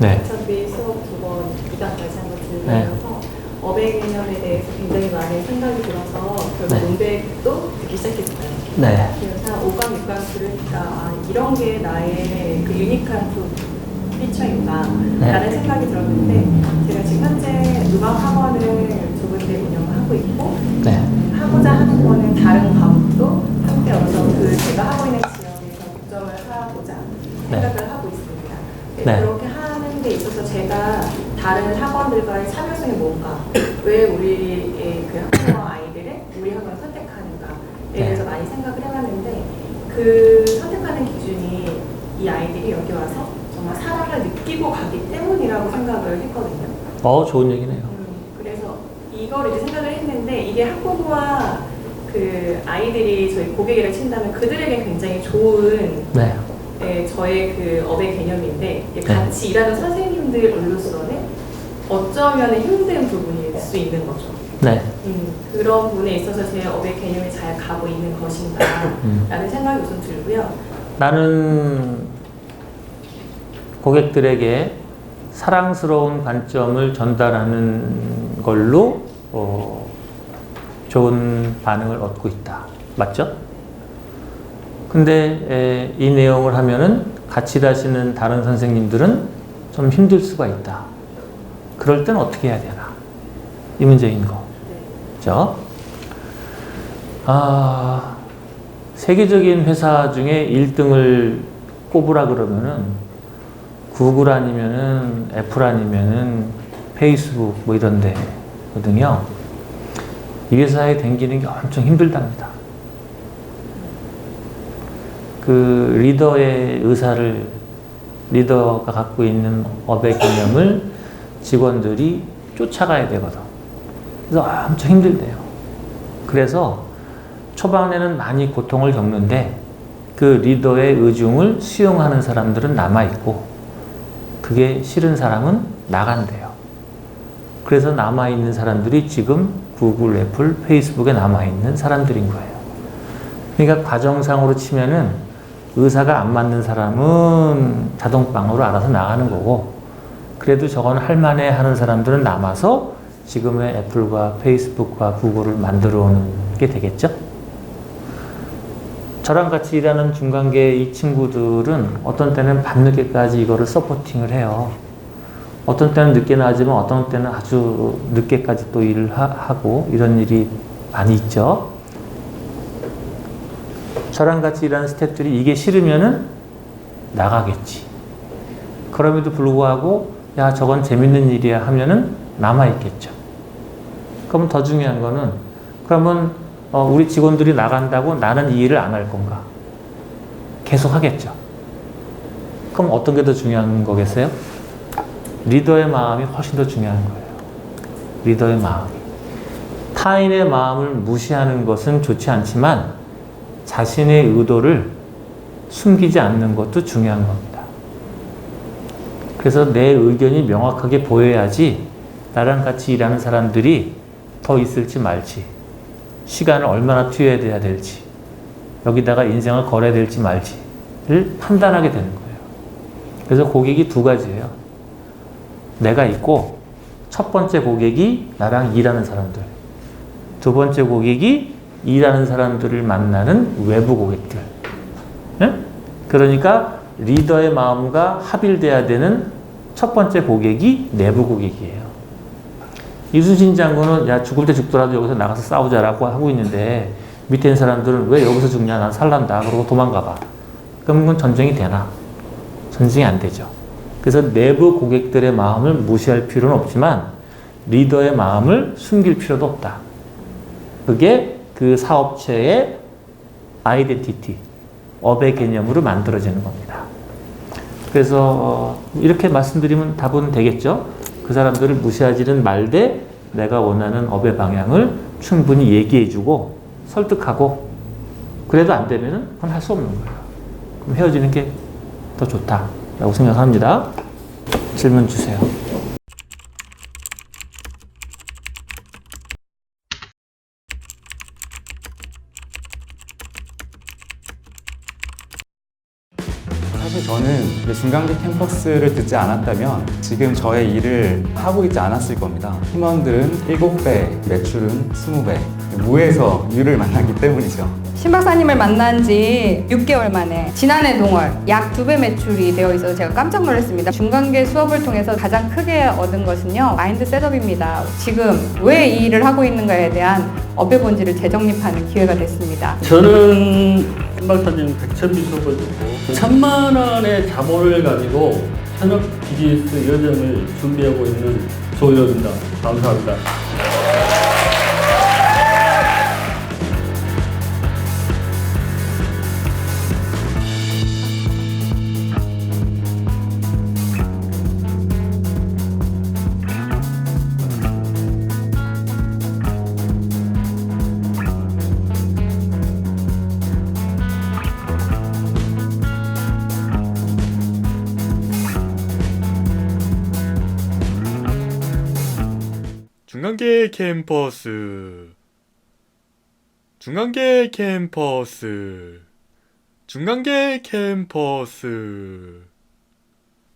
네. 어차피 수업 두 번, 이단 다시 한번 네. 들으면서 어백 개념에 대해서 굉장히 많은 생각이 들어서 결국 네. 문백도 듣기 시작했어요. 네. 그래서 5강, 6강 들으니까 아, 이런 게 나의 그 유니크한 그 피처인가 네. 라는 생각이 들었는데 제가 지금 현재 음악 학원을 두 군데 운영을 하고 있고 네. 하고자 하는 거는 다른 과목도 함께 어서 그 제가 하고 있는 지역에서 독점을 하고자 네. 생각을 하고 있습니다. 네. 다른 학원들과의 차별성이 뭔가, 왜 우리의 그 학부모 아이들을 우리 학원을 선택하는가에 네. 대해서 많이 생각을 해봤는데 그 선택하는 기준이 이 아이들이 여기 와서 정말 사랑을 느끼고 가기 때문이라고 생각을 했거든요. 어, 좋은 얘기네요. 음, 그래서 이걸 이제 생각을 했는데 이게 학부모와 그 아이들이 저희 고객이라 친다면 그들에게 굉장히 좋은 네. 네, 저의 그 업의 개념인데 네. 같이 일하는 선생님들로서는 어쩌면 힘든 부분일 수 있는 거죠. 네. 음, 그런 부분에 있어서 제 업의 개념이 잘 가고 있는 것인가 음. 라는 생각이 우선 들고요. 나는 고객들에게 사랑스러운 관점을 전달하는 걸로 어, 좋은 반응을 얻고 있다. 맞죠? 근데 에, 이 내용을 하면은 같이 일하시는 다른 선생님들은 좀 힘들 수가 있다. 그럴 땐 어떻게 해야 되나? 이 문제인 거. 네. 그죠? 아, 세계적인 회사 중에 1등을 꼽으라 그러면은 구글 아니면은 애플 아니면은 페이스북 뭐 이런 데거든요. 이 회사에 댕기는 게 엄청 힘들답니다. 그 리더의 의사를 리더가 갖고 있는 업의 개념을 직원들이 쫓아가야 되거든. 그래서 엄청 힘들대요. 그래서 초반에는 많이 고통을 겪는데 그 리더의 의중을 수용하는 사람들은 남아있고 그게 싫은 사람은 나간대요. 그래서 남아있는 사람들이 지금 구글, 애플, 페이스북에 남아있는 사람들인 거예요. 그러니까 과정상으로 치면은 의사가 안 맞는 사람은 자동방으로 알아서 나가는 거고 그래도 저건 할만해 하는 사람들은 남아서 지금의 애플과 페이스북과 구글을 만들어 오는 게 되겠죠? 저랑 같이 일하는 중간계 이 친구들은 어떤 때는 밤늦게까지 이거를 서포팅을 해요. 어떤 때는 늦게 나지만 어떤 때는 아주 늦게까지 또 일을 하, 하고 이런 일이 많이 있죠. 저랑 같이 일하는 스태프들이 이게 싫으면은 나가겠지. 그럼에도 불구하고 야 저건 재밌는 일이야 하면은 남아 있겠죠. 그러면 더 중요한 거는 그러면 어, 우리 직원들이 나간다고 나는 이 일을 안 할 건가? 계속 하겠죠. 그럼 어떤 게 더 중요한 거겠어요? 리더의 마음이 훨씬 더 중요한 거예요. 리더의 마음이. 타인의 마음을 무시하는 것은 좋지 않지만 자신의 의도를 숨기지 않는 것도 중요한 겁니다. 그래서 내 의견이 명확하게 보여야지 나랑 같이 일하는 사람들이 더 있을지 말지, 시간을 얼마나 투여해야 될지, 여기다가 인생을 걸어야 될지 말지를 판단하게 되는 거예요. 그래서 고객이 두 가지예요. 내가 있고, 첫 번째 고객이 나랑 일하는 사람들. 두 번째 고객이 일하는 사람들을 만나는 외부 고객들. 예? 그러니까 리더의 마음과 합일돼야 되는 첫 번째 고객이 내부 고객이에요. 이순신 장군은 야 죽을 때 죽더라도 여기서 나가서 싸우자라고 하고 있는데 밑에 있는 사람들은 왜 여기서 죽냐 난 살란다 그러고 도망가봐. 그럼 그건 전쟁이 되나? 전쟁이 안 되죠. 그래서 내부 고객들의 마음을 무시할 필요는 없지만 리더의 마음을 숨길 필요도 없다. 그게 그 사업체의 아이덴티티, 업의 개념으로 만들어지는 겁니다. 그래서 어, 이렇게 말씀드리면 답은 되겠죠. 그 사람들을 무시하지는 말되 내가 원하는 업의 방향을 충분히 얘기해주고 설득하고 그래도 안 되면은 그건 할 수 없는 거예요. 그럼 헤어지는 게 더 좋다라고 생각합니다. 질문 주세요. 사실 저는 이 중간계 캠퍼스를 듣지 않았다면 지금 저의 일을 하고 있지 않았을 겁니다. 팀원들은 7배, 매출은 20배. 무에서 유를 만났기 때문이죠. 신 박사님을 만난 지 6개월 만에 지난해 동월 약 두 배 매출이 되어 있어서 제가 깜짝 놀랐습니다. 중간계 수업을 통해서 가장 크게 얻은 것은요, 마인드 셋업입니다. 지금 왜 이 일을 하고 있는가에 대한 업의 본질을 재정립하는 기회가 됐습니다. 저는 신 박사님 백천비 수업을 듣고 천만 원의 자본을 가지고 현업 비즈니스 여정을 준비하고 있는 조현입니다. 감사합니다. 중간계 캠퍼스. 중간계 캠퍼스. 중간계 캠퍼스